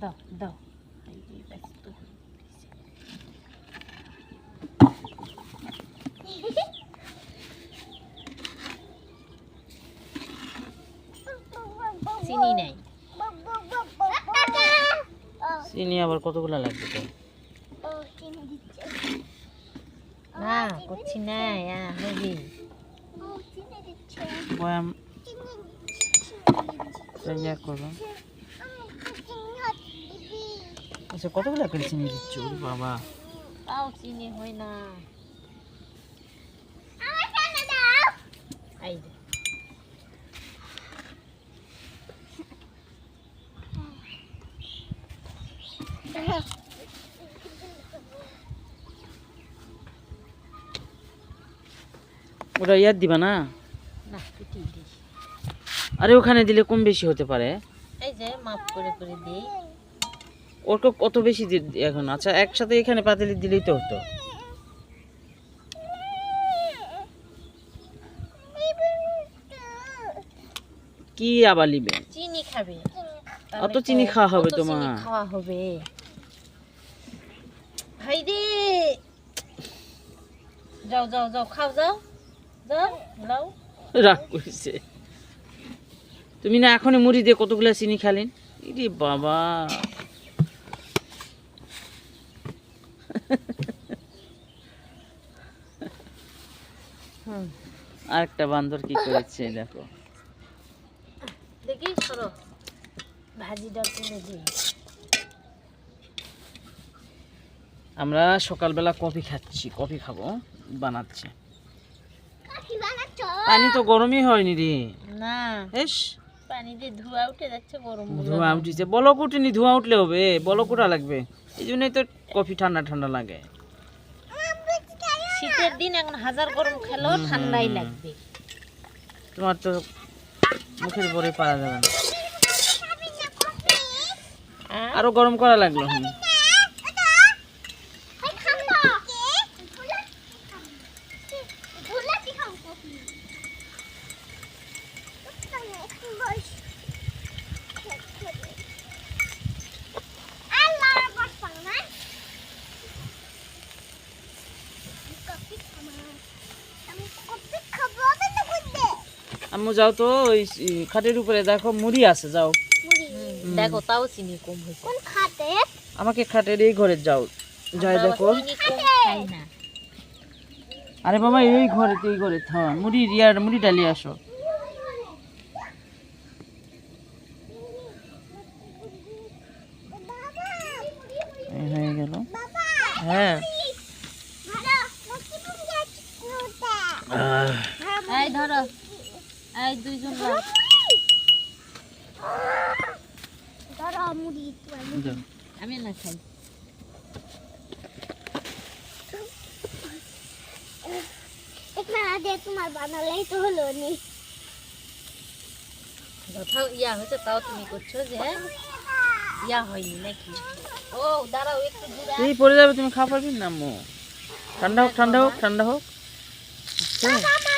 দাও দাও। চিনি নাই। চিনি আবার কতগুলো লাগবে তো না করছি না হবি বয়াম। ইয়া করো। আচ্ছা কতগুলো করে চিনি দিচ্ছ? বাবা। তাও চিনি হয় না। ওটা ইয়ার দিবা না? আরে ওখানে দিলে কম বেশি হতে পারে। এই যে মাপ করে করে দিই। ওর কত বেশি দি- এখন। আচ্ছা একসাথে এখানে পাতিলি দিলেই তো হতো। কি আবার লিবে চিনি খাবে। অত চিনি খাওয়া হবে তোমার? খাওয়া হবে। ভাই রে যাও যাও যাও খাও যাও যাও লাও। রাগ করেছে। তুমি না এখনই মুড়ি দিয়ে কতগুলা চিনি খালেন? ইরে বাবা। হুম আরেকটা বান্দর কি করেছে দেখো। দেখি সরো ভাজিটা তুলে দিই। আমরা সকালবেলা কফি খাচ্ছি কফি খাব বানাচ্ছে। পানি তো গরমই হয়নি রে। না। এস পানি দিয়ে ধোয়া উঠে যাচ্ছে গরম ধোঁয়া উঠিছে। বলক উঠেনি ধোঁয়া উঠলে হবে। বলক উঠা লাগবে। এই জন্যই তো কফি ঠান্ডা ঠান্ডা লাগে শীতের দিন এখন হাজার গরম খেলেও ঠান্ডাই লাগবে তোমার তো মুখের পরে পারা যাবে না হ্যাঁ? আরও গরম করা লাগল হুম। আম্মু যাও তো ওই খাটের উপরে দেখো মুড়ি আছে যাও। দেখো তাও চিনি কম হয়েছে। আমাকে খাটের এই ঘরে যাও যাই দেখো। আরে বাবা এই ঘরে এই ঘরে থাম। মুড়ি রিয়ার মুড়ি ডালি আসো। হয়ে গেল। হ্যাঁ। ধরো। এই দুইজন। আমি না খাই। তোমার বানালেই তো হলো নি। যথাও ইয়া হয়েছে তাও তুমি করছ যে ইয়া হয়নি নাকি? ও দাঁড়াও একটু দূরে পড়ে যাবে তুমি খাওয়া পারবি? না আম্মু ঠান্ডা হোক ঠান্ডা হোক ঠান্ডা হোক। আচ্ছা।